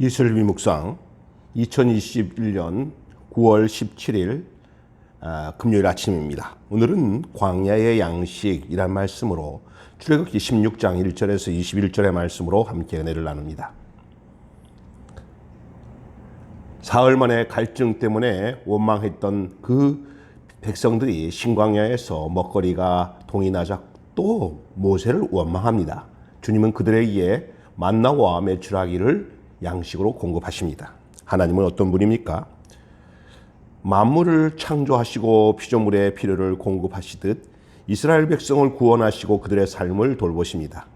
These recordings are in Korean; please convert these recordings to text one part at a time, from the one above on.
이슬비 묵상 2021년 9월 17일 아, 금요일 아침입니다. 오늘은 광야의 양식이란 말씀으로 출애굽기 16장 1절에서 21절의 말씀으로 함께 은혜를 나눕니다. 사흘 만에 갈증 때문에 원망했던 그 백성들이 신광야에서 먹거리가 동이 나자 또 모세를 원망합니다. 주님은 그들에게 만나와 메추라기를 양식으로 공급하십니다. 하나님은 어떤 분입니까? 만물을 창조하시고 피조물의 필요를 공급하시듯 이스라엘 백성을 구원하시고 그들의 삶을 돌보십니다.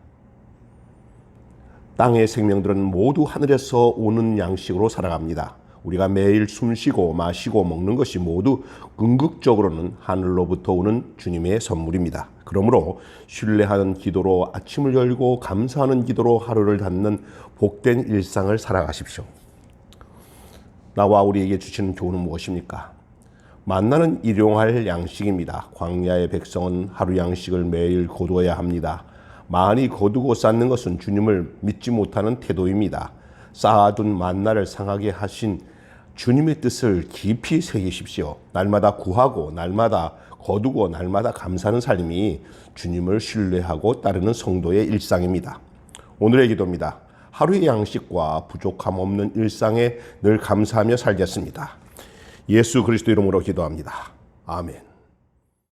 땅의 생명들은 모두 하늘에서 오는 양식으로 살아갑니다. 우리가 매일 숨쉬고 마시고 먹는 것이 모두 궁극적으로는 하늘로부터 오는 주님의 선물입니다. 그러므로 신뢰하는 기도로 아침을 열고 감사하는 기도로 하루를 닫는 복된 일상을 살아가십시오. 나와 우리에게 주시는 교훈은 무엇입니까? 만나는 일용할 양식입니다. 광야의 백성은 하루 양식을 매일 거두어야 합니다. 많이 거두고 쌓는 것은 주님을 믿지 못하는 태도입니다. 쌓아둔 만나를 상하게 하신 주님의 뜻을 깊이 새기십시오. 날마다 구하고 날마다 거두고 날마다 감사하는 삶이 주님을 신뢰하고 따르는 성도의 일상입니다. 오늘의 기도입니다. 하루의 양식과 부족함 없는 일상에 늘 감사하며 살겠습니다. 예수 그리스도 이름으로 기도합니다. 아멘.